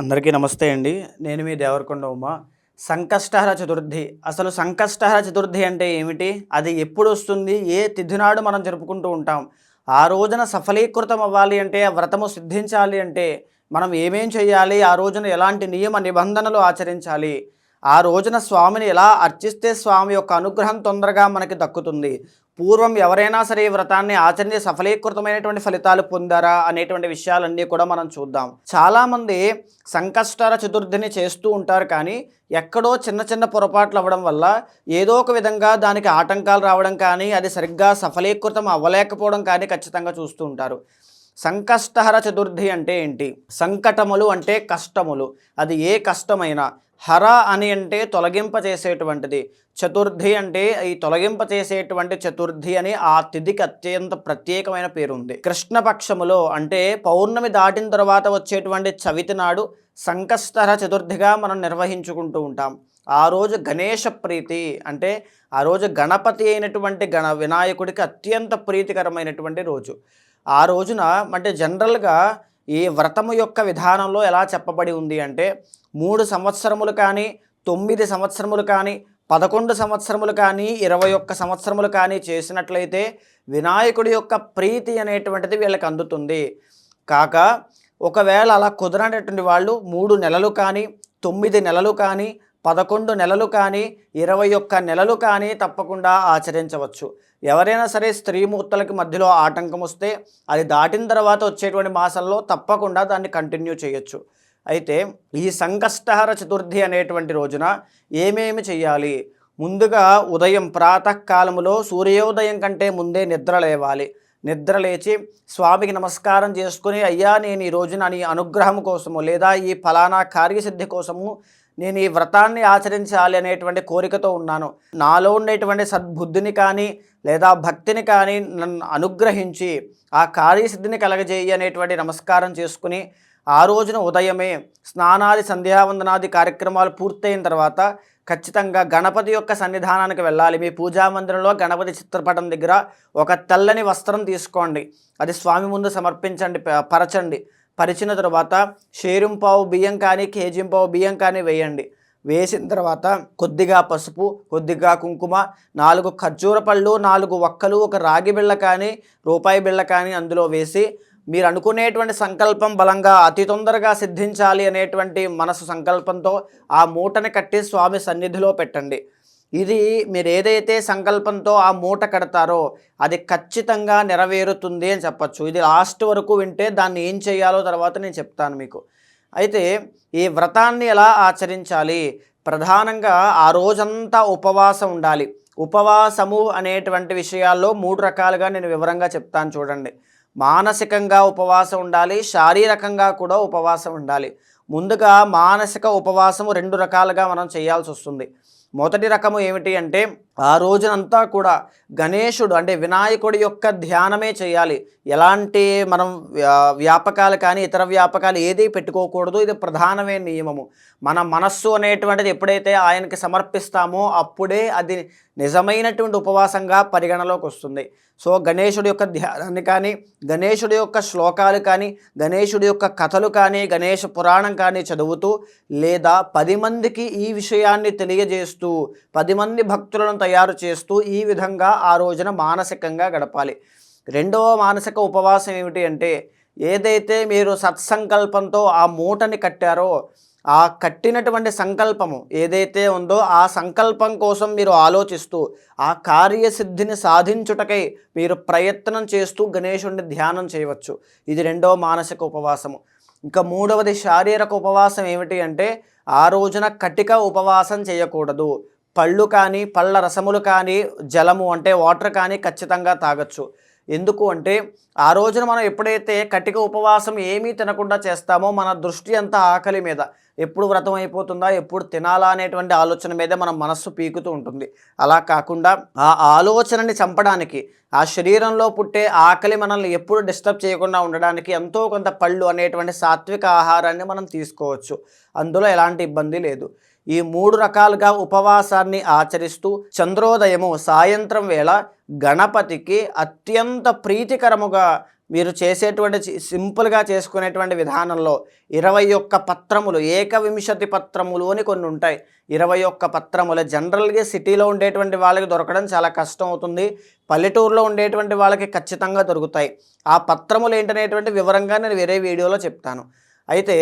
అందరికీ నమస్తే అండి. నేను మీ దేవరకొండ ఉమ. సంకష్టహర చతుర్థి. అసలు సంకష్టహర చతుర్థి అంటే ఏమిటి? అది ఎప్పుడు వస్తుంది? ఏ తిథినాడు మనం జరుపుకుంటూ ఉంటాం? ఆ రోజున సఫలీకృతం అవ్వాలి అంటే ఆ వ్రతము సిద్ధించాలి అంటే మనం ఏమేం చేయాలి ఆ రోజున ఎలాంటి నియమ నిబంధనలు ఆచరించాలి? ఆ రోజున స్వామిని ఎలా అర్చిస్తే స్వామి యొక్క అనుగ్రహం తొందరగా మనకి దక్కుతుంది? పూర్వం ఎవరైనా సరే ఈ వ్రతాన్ని ఆచరించి సఫలీకృతమైనటువంటి ఫలితాలు పొందారా అనేటువంటి విషయాలన్నీ కూడా మనం చూద్దాం. చాలామంది సంకష్టర చతుర్థిని చేస్తూ ఉంటారు కానీ ఎక్కడో చిన్న చిన్న పొరపాట్లు అవ్వడం వల్ల ఏదో ఒక విధంగా దానికి ఆటంకాలు రావడం కానీ అది సరిగ్గా సఫలీకృతం అవ్వలేకపోవడం కానీ ఖచ్చితంగా చూస్తూ ఉంటారు. సంకష్టహర చతుర్థి అంటే ఏంటి? సంకటములు అంటే కష్టములు. అది ఏ కష్టమైనా హర అని అంటే తొలగింప చేసేటువంటిది చతుర్థి అంటే ఈ తొలగింప చేసేటువంటి చతుర్థి అని ఆ తిథికి అత్యంత ప్రత్యేకమైన పేరు ఉంది కృష్ణపక్షములో అంటే పౌర్ణమి దాటిన తర్వాత వచ్చేటువంటి చవితి నాడు సంకష్టహర చతుర్థిగా మనం నిర్వహించుకుంటూ ఉంటాం. ఆ రోజు గణేష ప్రీతి అంటే ఆ రోజు గణపతి అయినటువంటి గణ వినాయకుడికి అత్యంత ప్రీతికరమైనటువంటి రోజు. ఆ రోజున అంటే జనరల్గా ఈ వ్రతము యొక్క విధానంలో ఎలా చెప్పబడి ఉంది అంటే మూడు సంవత్సరములు కానీ తొమ్మిది సంవత్సరములు కానీ పదకొండు సంవత్సరములు కానీ ఇరవై ఒక్క సంవత్సరములు కానీ చేసినట్లయితే వినాయకుడి యొక్క ప్రీతి అనేటువంటిది వీళ్ళకి అందుతుంది. కాక ఒకవేళ అలా కుదరనటువంటి వాళ్ళు మూడు నెలలు కానీ తొమ్మిది నెలలు కానీ పదకొండు నెలలు కానీ ఇరవై ఒక్క నెలలు కానీ తప్పకుండా ఆచరించవచ్చు. ఎవరైనా సరే స్త్రీమూర్తులకి మధ్యలో ఆటంకం వస్తే అది దాటిన తర్వాత వచ్చేటువంటి మాసంలో తప్పకుండా దాన్ని కంటిన్యూ చేయొచ్చు. అయితే ఈ సంకష్టహర చతుర్థి అనేటువంటి రోజున ఏమేమి చేయాలి ముందుగా ఉదయం ప్రాతకాలములో సూర్యోదయం కంటే ముందే నిద్ర లేవాలి. నిద్ర లేచి స్వామికి నమస్కారం చేసుకుని అయ్యా నేను ఈ రోజున నీ అనుగ్రహం కోసము లేదా ఈ ఫలానా కార్యసిద్ధి కోసము నేను ఈ వ్రతాన్ని ఆచరించాలి అనేటువంటి కోరికతో ఉన్నాను. నాలో ఉండేటువంటి సద్బుద్ధిని కానీ లేదా భక్తిని కానీ నన్ను అనుగ్రహించి ఆ కార్యసిద్ధిని కలగజేయి అనేటువంటి నమస్కారం చేసుకుని ఆ రోజున ఉదయమే స్నానాది సంధ్యావందనాది కార్యక్రమాలు పూర్తయిన తర్వాత ఖచ్చితంగా గణపతి యొక్క సన్నిధానానికి వెళ్ళాలి. మీ పూజా మందిరంలో గణపతి చిత్రపటం దగ్గర ఒక తెల్లని వస్త్రం తీసుకోండి. అది స్వామి ముందు సమర్పించండి ప- పరచండి. పరిచిన తర్వాత షేరింపావు బియ్యం కానీ కేజీంపావు బియ్యం కానీ వేయండి. వేసిన తర్వాత కొద్దిగా పసుపు కొద్దిగా కుంకుమ నాలుగు ఖర్జూర పళ్ళు నాలుగు ఒక్కలు ఒక రాగి బిళ్ళ కానీ రూపాయి బిళ్ళ కానీ అందులో వేసి మీరు అనుకునేటువంటి సంకల్పం బలంగా అతి తొందరగా సిద్ధించాలి అనేటువంటి మనసు సంకల్పంతో ఆ మూటని కట్టి స్వామి సన్నిధిలో పెట్టండి. ఇది మీరు ఏదైతే సంకల్పంతో ఆ మూట కడతారో అది ఖచ్చితంగా నెరవేరుతుంది అని చెప్పచ్చు. ఇది లాస్ట్ వరకు వింటే దాన్ని ఏం చేయాలో తర్వాత నేను చెప్తాను మీకు. అయితే ఈ వ్రతాన్ని ఎలా ఆచరించాలి? ప్రధానంగా ఆ రోజంతా ఉపవాసం ఉండాలి. ఉపవాసము అనేటువంటి విషయాల్లో మూడు రకాలుగా నేను వివరంగా చెప్తాను చూడండి. మానసికంగా ఉపవాసం ఉండాలి శారీరకంగా కూడా ఉపవాసం ఉండాలి. ముందుగా మానసిక ఉపవాసము రెండు రకాలుగా మనం చేయాల్సి వస్తుంది. మొదటి రకము ఏమిటి అంటే ఆ రోజునంతా కూడా గణేశుడు అంటే వినాయకుడి యొక్క ధ్యానమే చేయాలి. ఎలాంటి మనం వ్యాపకాలు కానీ ఇతర వ్యాపకాలు ఏది పెట్టుకోకూడదు. ఇది ప్రధానమైన నియమము. మన మనస్సు అనేటువంటిది ఎప్పుడైతే ఆయనకి సమర్పిస్తామో అప్పుడే అది నిజమైనటువంటి ఉపవాసంగా పరిగణలోకి వస్తుంది. సో గణేశుడి యొక్క ధ్యానాన్ని కానీ గణేశుడి యొక్క శ్లోకాలు కానీ గణేశుడి యొక్క కథలు కానీ గణేష పురాణం కానీ చదువుతూ లేదా పది మందికి ఈ విషయాన్ని తెలియజేస్తూ పది మంది భక్తులను తయారు చేస్తూ ఈ విధంగా ఆ రోజున మానసికంగా గడపాలి. రెండవ మానసిక ఉపవాసం ఏమిటి అంటే ఏదైతే మీరు సత్సంకల్పంతో ఆ మూటని కట్టారో ఆ కట్టినటువంటి సంకల్పము ఏదైతే ఉందో ఆ సంకల్పం కోసం మీరు ఆలోచిస్తూ ఆ కార్యసిద్ధిని సాధించుటకై మీరు ప్రయత్నం చేస్తూ గణేశుడిని ధ్యానం చేయవచ్చు. ఇది రెండవ మానసిక ఉపవాసము. ఇంకా మూడవది శారీరక ఉపవాసం ఏమిటి అంటే ఆ రోజున కటిక ఉపవాసం చేయకూడదు. పళ్ళు కానీ పళ్ళ రసములు కానీ జలము అంటే వాటర్ కానీ ఖచ్చితంగా తాగొచ్చు. ఎందుకు అంటే ఆ రోజున మనం ఎప్పుడైతే కటిక ఉపవాసం ఏమీ తినకుండా చేస్తామో మన దృష్టి అంతా ఆకలి మీద. ఎప్పుడు వ్రతం అయిపోతుందా ఎప్పుడు తినాలా అనేటువంటి ఆలోచన మీద మన మనస్సు పీకుతూ ఉంటుంది. అలా కాకుండా ఆ ఆలోచనని చంపడానికి ఆ శరీరంలో పుట్టే ఆకలి మనల్ని ఎప్పుడు డిస్టర్బ్ చేయకుండా ఉండడానికి ఎంతో కొంత పళ్ళు అనేటువంటి సాత్విక ఆహారాన్ని మనం తీసుకోవచ్చు. అందులో ఎలాంటి ఇబ్బంది లేదు. ఈ మూడు రకాలుగా ఉపవాసాన్ని ఆచరిస్తూ చంద్రోదయము సాయంత్రం వేళ గణపతికి అత్యంత ప్రీతికరముగా మీరు చేసేటువంటి సింపుల్గా చేసుకునేటువంటి విధానంలో ఇరవై ఒక్క పత్రములు ఏకవింశతి పత్రములు అని కొన్ని ఉంటాయి. ఇరవై ఒక్క పత్రములు. జనరల్గా సిటీలో ఉండేటువంటి వాళ్ళకి దొరకడం చాలా కష్టం అవుతుంది పల్లెటూరులో ఉండేటువంటి వాళ్ళకి ఖచ్చితంగా దొరుకుతాయి. ఆ పత్రములు ఏంటనేటువంటి వివరంగా నేను వేరే వీడియోలో చెప్తాను. అయితే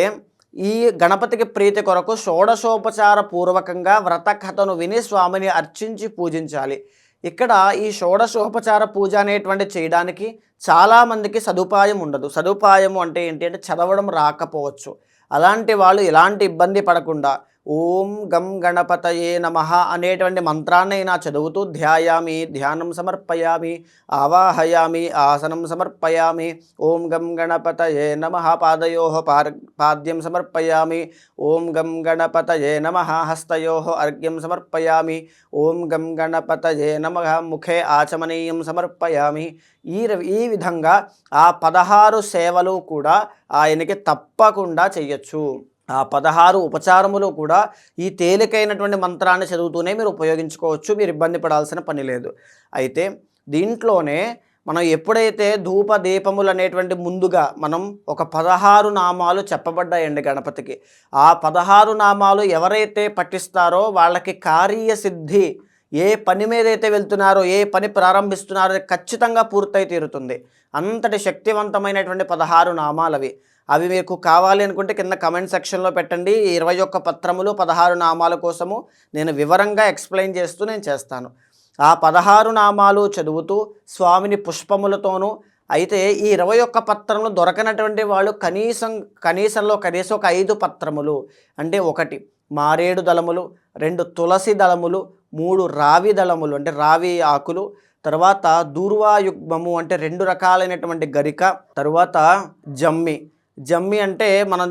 ఈ గణపతికి ప్రీతి కొరకు షోడశోపచార పూర్వకంగా వ్రత కథను విని స్వామిని అర్చించి పూజించాలి. ఇక్కడ ఈ షోడశోపచార పూజ అనేటువంటి చేయడానికి చాలామందికి సదుపాయం ఉండదు. సదుపాయం అంటే ఏంటి అంటే చదవడం రాకపోవచ్చు. అలాంటి వాళ్ళు ఎలాంటి ఇబ్బంది పడకుండా ఓం గం గణపతయే నమ అనేటువంటి మంత్రాన్నైనా చదువుతూ ధ్యాయామి ధ్యానం సమర్పయామి ఆవాహయామి ఆసనం సమర్పయామి ఓం గం గణపతయే నమ పాదయో పార్ పాద్యం సమర్పయామి ఓం గం గణపతయే నమ హస్తయో అర్ఘ్యం సమర్పయామి ఓం గం గణపతయే నమ ముఖే ఆచమనీయం సమర్పయామి. ఈ ఈ విధంగా ఆ పదహారు సేవలు కూడా ఆయనకి తప్పకుండా చెయ్యొచ్చు ఆ పదహారు ఉపచారములు కూడా ఈ తేలికైనటువంటి మంత్రాన్ని చదువుతూనే మీరు ఉపయోగించుకోవచ్చు. మీరు ఇబ్బంది పడాల్సిన పని లేదు. అయితే దీంట్లోనే మనం ఎప్పుడైతే ధూప దీపములు అనేటువంటి ముందుగా మనం ఒక పదహారు నామాలు చెప్పబడ్డాయండి గణపతికి. ఆ పదహారు నామాలు ఎవరైతే పఠిస్తారో వాళ్ళకి కార్యసిద్ధి ఏ పని మీద అయితే వెళ్తున్నారో ఏ పని ప్రారంభిస్తున్నారో ఖచ్చితంగా పూర్తయి తీరుతుంది. అంతటి శక్తివంతమైనటువంటి పదహారు నామాలవి. అవి మీకు కావాలి అనుకుంటే కింద కమెంట్ సెక్షన్లో పెట్టండి. ఈ ఇరవై ఒక్క పత్రములు పదహారు నామాల కోసము నేను వివరంగా ఎక్స్ప్లెయిన్ చేస్తూ నేను చేస్తాను. ఆ పదహారు నామాలు చదువుతూ స్వామిని పుష్పములతోనూ అయితే ఈ ఇరవై ఒక్క పత్రములు దొరకనటువంటి వాళ్ళు కనీసం కనీసంలో కనీసం ఒక ఐదు పత్రములు. అంటే ఒకటి మారేడు దళములు రెండు తులసి దళములు మూడు రావి దళములు అంటే రావి ఆకులు తర్వాత దూర్వాయుగ్మము అంటే రెండు రకాలైనటువంటి గరిక తర్వాత జమ్మి. జమ్మి అంటే మనం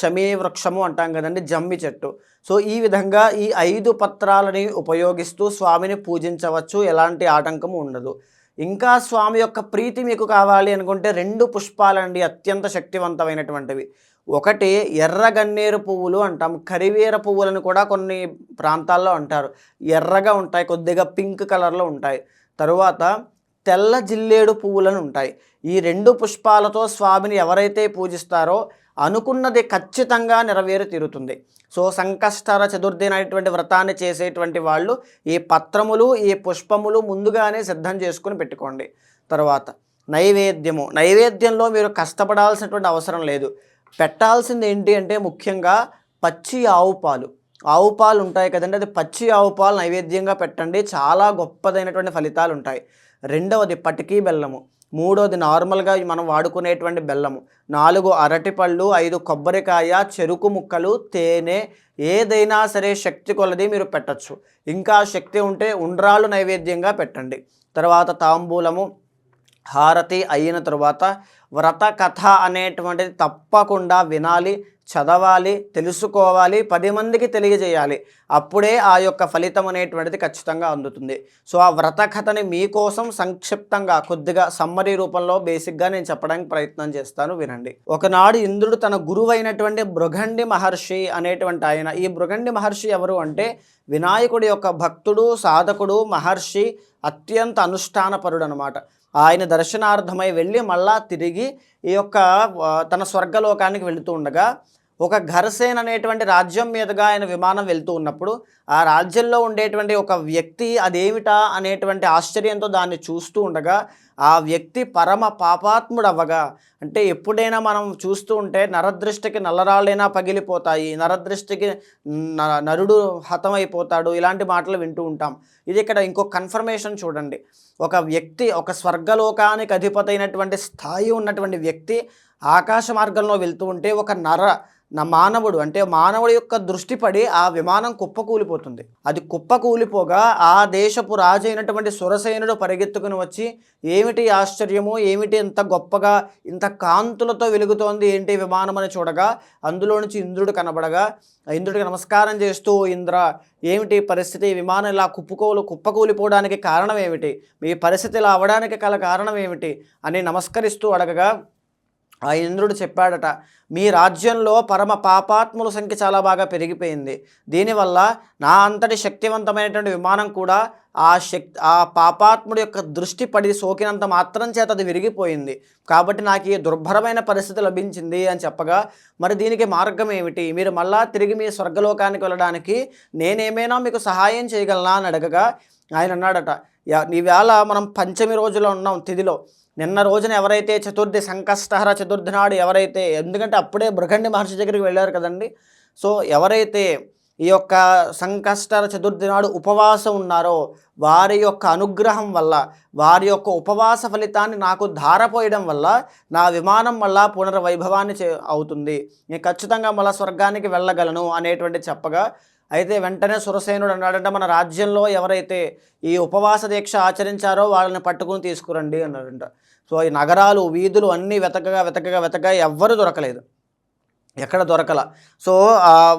షమీ శమీ వృక్షము అంటాం కదండి జమ్మి చెట్టు. సో ఈ విధంగా ఈ ఐదు పత్రాలని ఉపయోగిస్తూ స్వామిని పూజించవచ్చు ఎలాంటి ఆటంకము ఉండదు. ఇంకా స్వామి యొక్క ప్రీతి మీకు కావాలి అనుకుంటే రెండు పుష్పాలండి అత్యంత శక్తివంతమైనటువంటివి. ఒకటి ఎర్ర గన్నేరు పువ్వులు అంటాం కరివేర పువ్వులను కూడా కొన్ని ప్రాంతాల్లో అంటారు. ఎర్రగా ఉంటాయి కొద్దిగా పింక్ కలర్లో ఉంటాయి. తరువాత తెల్ల జిల్లేడు పువ్వులను ఉంటాయి. ఈ రెండు పుష్పాలతో స్వామిని ఎవరైతే పూజిస్తారో అనుకున్నది ఖచ్చితంగా నెరవేరు తీరుతుంది. సో సంకష్టర చతుర్థి అనేటువంటి వ్రతాన్ని చేసేటువంటి వాళ్ళు ఈ పత్రములు ఈ పుష్పములు ముందుగానే సిద్ధం చేసుకుని పెట్టుకోండి. తర్వాత నైవేద్యము. నైవేద్యంలో మీరు కష్టపడాల్సినటువంటి అవసరం లేదు. పెట్టాల్సింది ఏంటి అంటే ముఖ్యంగా పచ్చి ఆవు పాలు. ఆవు పాలు ఉంటాయి కదండి. అది పచ్చి ఆవు పాలు నైవేద్యంగా పెట్టండి. చాలా గొప్పదైనటువంటి ఫలితాలు ఉంటాయి. రెండవది పటికీ బెల్లము. మూడవది నార్మల్గా మనం వాడుకునేటువంటి బెల్లము. నాలుగు అరటిపళ్ళు ఐదు కొబ్బరికాయ చెరుకు ముక్కలు తేనె ఏదైనా సరే శక్తి కొలది మీరు పెట్టచ్చు. ఇంకా శక్తి ఉంటే ఉండ్రాలు నైవేద్యంగా పెట్టండి. తర్వాత తాంబూలము హారతి అయిన తరువాత వ్రత కథ అనేటువంటిది తప్పకుండా వినాలి. చదవాలి తెలుసుకోవాలి పది మందికి తెలియజేయాలి. అప్పుడే ఆ యొక్క ఫలితం అనేటువంటిది ఖచ్చితంగా అందుతుంది. సో ఆ వ్రత కథని మీకోసం సంక్షిప్తంగా కొద్దిగా సమ్మరీ రూపంలో బేసిక్గా నేను చెప్పడానికి ప్రయత్నం చేస్తాను వినండి. ఒకనాడు ఇంద్రుడు తన గురువైనటువంటి బృగండి మహర్షి అనేటువంటి ఆయన ఈ బృగండి మహర్షి ఎవరు అంటే వినాయకుడి యొక్క భక్తుడు సాధకుడు మహర్షి అత్యంత అనుష్ఠానపరుడు అనమాట ఆయన దర్శనార్థమై వెళ్ళి మళ్ళా తిరిగి ఈ యొక్క తన స్వర్గలోకానికి వెళుతూ ఉండగా ఒక ఘర్సేన్ అనేటువంటి రాజ్యం మీదుగా ఆయన విమానం వెళ్తూ ఉన్నప్పుడు ఆ రాజ్యంలో ఉండేటువంటి ఒక వ్యక్తి అదేమిటా అనేటువంటి ఆశ్చర్యంతో దాన్ని చూస్తూ ఉండగా ఆ వ్యక్తి పరమ పాపాత్ముడు అవ్వగా అంటే ఎప్పుడైనా మనం చూస్తూ ఉంటే నరదృష్టికి నల్లరాళ్ళైనా పగిలిపోతాయి నరదృష్టికి న- నరుడు హతమైపోతాడు ఇలాంటి మాటలు వింటూ ఉంటాం. ఇది ఇక్కడ ఇంకో కన్ఫర్మేషన్ చూడండి. ఒక వ్యక్తి ఒక స్వర్గలోకానికి అధిపతైనటువంటి స్థాయి ఉన్నటువంటి వ్యక్తి ఆకాశ మార్గంలో వెళ్తూ ఉంటే ఒక నర నా మానవుడు అంటే మానవుడి యొక్క దృష్టి పడి ఆ విమానం కుప్పకూలిపోతుంది. అది కుప్పకూలిపోగా ఆ దేశపు రాజు అయినటువంటి సురసేనుడు పరిగెత్తుకుని వచ్చి ఏమిటి ఆశ్చర్యము? ఏమిటి ఇంత గొప్పగా ఇంత కాంతులతో వెలుగుతోంది? ఏంటి విమానం? అని చూడగా అందులో నుంచి ఇంద్రుడు కనబడగా ఇంద్రుడికి నమస్కారం చేస్తూ ఇంద్ర ఏమిటి పరిస్థితి? విమానం ఇలా కుప్పుకోలు కుప్పకూలిపోవడానికి కారణం ఏమిటి? మీ పరిస్థితి ఇలా అవడానికి గల కారణం ఏమిటి? అని నమస్కరిస్తూ అడగగా ఆ ఇంద్రుడు చెప్పాడట మీ రాజ్యంలో పరమ పాపాత్ముల సంఖ్య చాలా బాగా పెరిగిపోయింది. దీనివల్ల నా అంతటి శక్తివంతమైనటువంటి విమానం కూడా ఆ శక్తి ఆ పాపాత్ముడి యొక్క దృష్టి పడి సోకినంత మాత్రం చేత అది విరిగిపోయింది. కాబట్టి నాకు ఈ దుర్భరమైన పరిస్థితి లభించింది అని చెప్పగా మరి దీనికి మార్గం ఏమిటి? మీరు మళ్ళా తిరిగి మీ స్వర్గలోకానికి వెళ్ళడానికి నేనేమైనా మీకు సహాయం చేయగలనా? అని అడగగా ఆయన అన్నాడట "యా- ఈవేళ మనం పంచమి రోజులో ఉన్నాం తిథిలో నిన్న రోజున ఎవరైతే చతుర్థి సంకష్టహర చతుర్థి నాడు ఎవరైతే ఎందుకంటే అప్పుడే బృగండి మహర్షి దగ్గరికి వెళ్ళారు కదండి సో ఎవరైతే ఈ యొక్క సంకష్టర చతుర్థి నాడు ఉపవాసం ఉన్నారో వారి యొక్క అనుగ్రహం వల్ల వారి యొక్క ఉపవాస ఫలితాన్ని నాకు ధారపోయడం వల్ల నా విమానం వల్ల పునర్వైభవాన్ని చే అవుతుంది. నేను ఖచ్చితంగా మళ్ళా స్వర్గానికి వెళ్ళగలను అనేటువంటి చెప్పగా అయితే వెంటనే సురసేనుడు అన్నాడంటే మన రాజ్యంలో ఎవరైతే ఈ ఉపవాస దీక్ష ఆచరించారో వాళ్ళని పట్టుకుని తీసుకురండి అన్నాడంట. సో ఈ నగరాలు వీధులు అన్నీ వెతకగా వెతకగా వెతకగా ఎవ్వరు దొరకలేదు. ఎక్కడ దొరకల. సో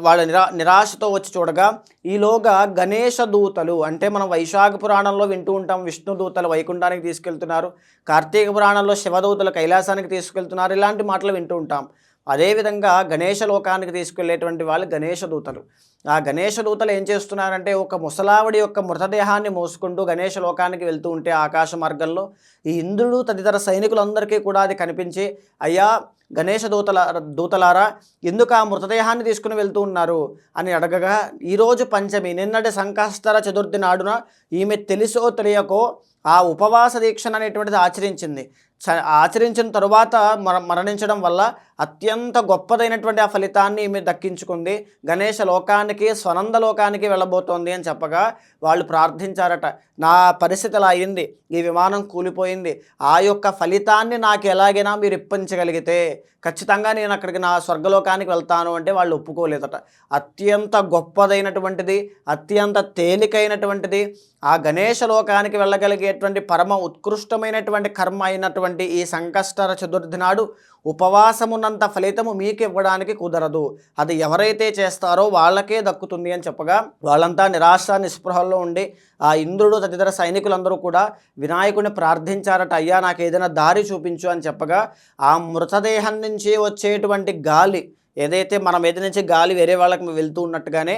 వాళ్ళ నిరా నిరాశతో వచ్చి చూడగా ఈలోగా గణేష దూతలు అంటే మనం వైశాఖ పురాణంలో వింటూ ఉంటాం విష్ణు దూతలు వైకుంఠానికి తీసుకెళ్తున్నారు కార్తీక పురాణంలో శివదూతలు కైలాసానికి తీసుకెళ్తున్నారు ఇలాంటి మాటలు వింటూ ఉంటాం. అదేవిధంగా గణేష లోకానికి తీసుకెళ్ళేటువంటి వాళ్ళు గణేష దూతలు. ఆ గణేష దూతలు ఏం చేస్తున్నారంటే ఒక ముసలావిడి యొక్క మృతదేహాన్ని మోసుకుంటూ గణేష లోకానికి వెళ్తూ ఉంటే ఆకాశ మార్గంలో ఈ ఇంద్రుడు తదితర సైనికులందరికీ కూడా అది కనిపించి అయ్యా గణేష దూతల దూతలారా ఎందుకు ఆ మృతదేహాన్ని తీసుకుని వెళ్తూ ఉన్నారు? అని అడగగా ఈరోజు పంచమి నిన్నటి సంకష్టర చతుర్థి నాడున ఈమె తెలుసో తెలియకో ఆ ఉపవాస దీక్షను అనేటువంటిది ఆచరించింది. ఆచరించిన తరువాత మర మరణించడం వల్ల అత్యంత గొప్పదైనటువంటి ఆ ఫలితాన్ని ఈమె దక్కించుకుంది గణేష లోకానికి స్వనంద లోకానికి వెళ్ళబోతోంది అని చెప్పగా వాళ్ళు ప్రార్థించారట. నా పరిస్థితి అలా అయింది. ఈ విమానం కూలిపోయింది. ఆ యొక్క ఫలితాన్ని నాకు ఎలాగైనా మీరు ఇప్పించగలిగితే ఖచ్చితంగా నేను అక్కడికి నా స్వర్గలోకానికి వెళ్తాను అంటే వాళ్ళు ఒప్పుకోలేదట. అత్యంత గొప్పదైనటువంటిది అత్యంత తేలికైనటువంటిది ఆ గణేష లోకానికి వెళ్ళగలిగేటువంటి పరమ ఉత్కృష్టమైనటువంటి కర్మ అయినటువంటి ఈ సంకష్టర చతుర్థి నాడు ఉపవాసమున్నంత ఫలితము మీకు ఇవ్వడానికి కుదరదు. అది ఎవరైతే చేస్తారో వాళ్ళకే దక్కుతుంది అని చెప్పగా వాళ్ళంతా నిరాశ నిస్పృహల్లో ఉండి ఆ ఇంద్రుడు తదితర సైనికులందరూ కూడా వినాయకుడిని ప్రార్థించారట అయ్యా నాకు ఏదైనా దారి చూపించు అని చెప్పగా ఆ మృతదేహం నుంచి వచ్చేటువంటి గాలి ఏదైతే మనం మీద నుంచి గాలి వేరే వాళ్ళకి వెళ్తూ ఉన్నట్టుగానే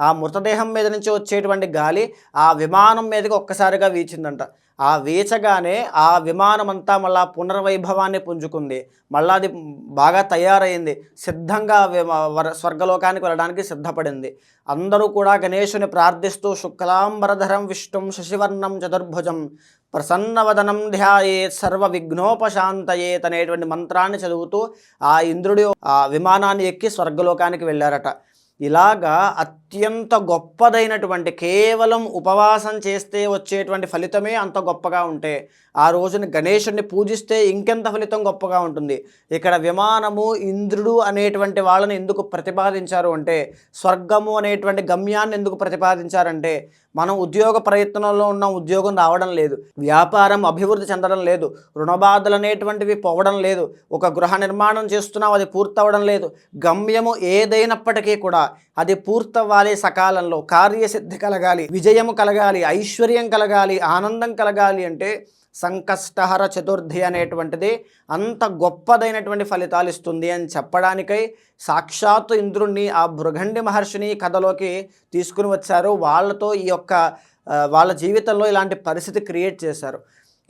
ఆ మృతదేహం మీద నుంచి వచ్చేటువంటి గాలి ఆ విమానం మీదకి ఒక్కసారిగా వీచిందంట. ఆ వీచగానే ఆ విమానం అంతా మళ్ళా పునర్వైభవాన్ని పుంజుకుంది. మళ్ళా అది బాగా తయారైంది. సిద్ధంగా వర- స్వర్గలోకానికి వెళ్ళడానికి సిద్ధపడింది. అందరూ కూడా గణేశుని ప్రార్థిస్తూ శుక్లాంబరధరం విష్ణుం శశివర్ణం చతుర్భుజం ప్రసన్నవదనం ధ్యాయేత్ సర్వ విఘ్నోపశాంతయేత్ అనేటువంటి మంత్రాన్ని చదువుతూ ఆ ఇంద్రుడి ఆ విమానాన్ని ఎక్కి స్వర్గలోకానికి వెళ్ళారట. ఇలాగా అత్యంత గొప్పదైనటువంటి కేవలం ఉపవాసం చేస్తే వచ్చేటువంటి ఫలితమే అంత గొప్పగా ఉంటే ఆ రోజున గణేశుడిని పూజిస్తే ఇంకెంత ఫలితం గొప్పగా ఉంటుంది? ఇక్కడ విమానము ఇంద్రుడు అనేటువంటి వాళ్ళని ఎందుకు ప్రతిపాదించారు అంటే స్వర్గము అనేటువంటి గమ్యాన్ని ఎందుకు ప్రతిపాదించారంటే మనం ఉద్యోగ ప్రయత్నంలో ఉన్న ఉద్యోగం రావడం లేదు వ్యాపారం అభివృద్ధి చెందడం లేదు రుణబాధలు అనేటువంటివి పోవడం లేదు ఒక గృహ నిర్మాణం చేస్తున్నాం అది పూర్తవడం లేదు గమ్యము ఏదైనప్పటికీ కూడా అది రావాలి సకాలంలో. కార్యసిద్ధి కలగాలి విజయము కలగాలి ఐశ్వర్యం కలగాలి ఆనందం కలగాలి అంటే సంకష్టహర చతుర్థి అనేటువంటిది అంత గొప్పదైనటువంటి ఫలితాలు ఇస్తుంది అని చెప్పడానికై సాక్షాత్తు ఇంద్రుణ్ణి ఆ భృగండి మహర్షిని కథలోకి తీసుకుని వచ్చారు. వాళ్ళతో ఈ యొక్క వాళ్ళ జీవితంలో ఇలాంటి పరిస్థితి క్రియేట్ చేశారు.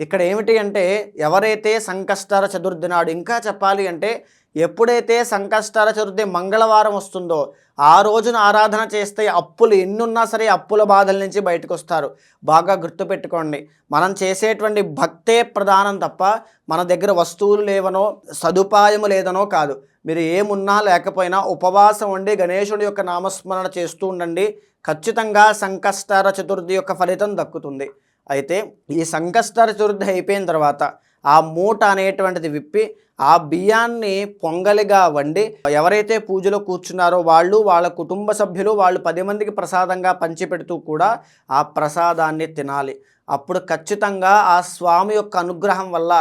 ఇక్కడ ఏమిటి అంటే ఎవరైతే సంకష్టర చతుర్థి నాడు ఇంకా చెప్పాలి అంటే ఎప్పుడైతే సంకష్టార చతుర్థి మంగళవారం వస్తుందో ఆ రోజున ఆరాధన చేస్తే అప్పులు ఎన్నున్నా సరే అప్పుల బాధల నుంచి బయటకు వస్తారు బాగా గుర్తుపెట్టుకోండి. మనం చేసేటువంటి భక్తే ప్రధానం తప్ప మన దగ్గర వస్తువులు లేవనో సదుపాయము లేదనో కాదు. మీరు ఏమున్నా లేకపోయినా ఉపవాసం ఉండి గణేశుడి యొక్క నామస్మరణ చేస్తూ ఉండండి. ఖచ్చితంగా సంకష్టర చతుర్థి యొక్క ఫలితం దక్కుతుంది. అయితే ఈ సంకష్టర చతుర్థి అయిపోయిన తర్వాత ఆ మూట అనేటువంటిది విప్పి ఆ బియ్యాన్ని పొంగలిగా వండి ఎవరైతే పూజలో కూర్చున్నారో వాళ్ళు వాళ్ళ కుటుంబ సభ్యులు వాళ్ళు పది మందికి ప్రసాదంగా పంచిపెడుతూ కూడా ఆ ప్రసాదాన్ని తినాలి. అప్పుడు ఖచ్చితంగా ఆ స్వామి యొక్క అనుగ్రహం వల్ల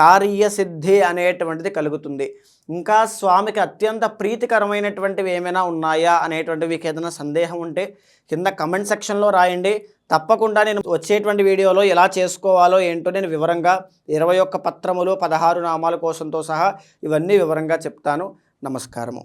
కార్యసిద్ధి అనేటువంటిది కలుగుతుంది. ఇంకా స్వామికి అత్యంత ప్రీతికరమైనటువంటివి ఏమైనా ఉన్నాయా అనేటువంటివి మీకు ఏదైనా సందేహం ఉంటే కింద కమెంట్ సెక్షన్లో రాయండి. తప్పకుండా నేను వచ్చేటువంటి వీడియోలో ఎలా చేసుకోవాలో ఏంటో నేను వివరంగా ఇరవై ఒక్క పత్రములు పదహారు నామాల కోసంతో సహా ఇవన్నీ వివరంగా చెప్తాను. నమస్కారము.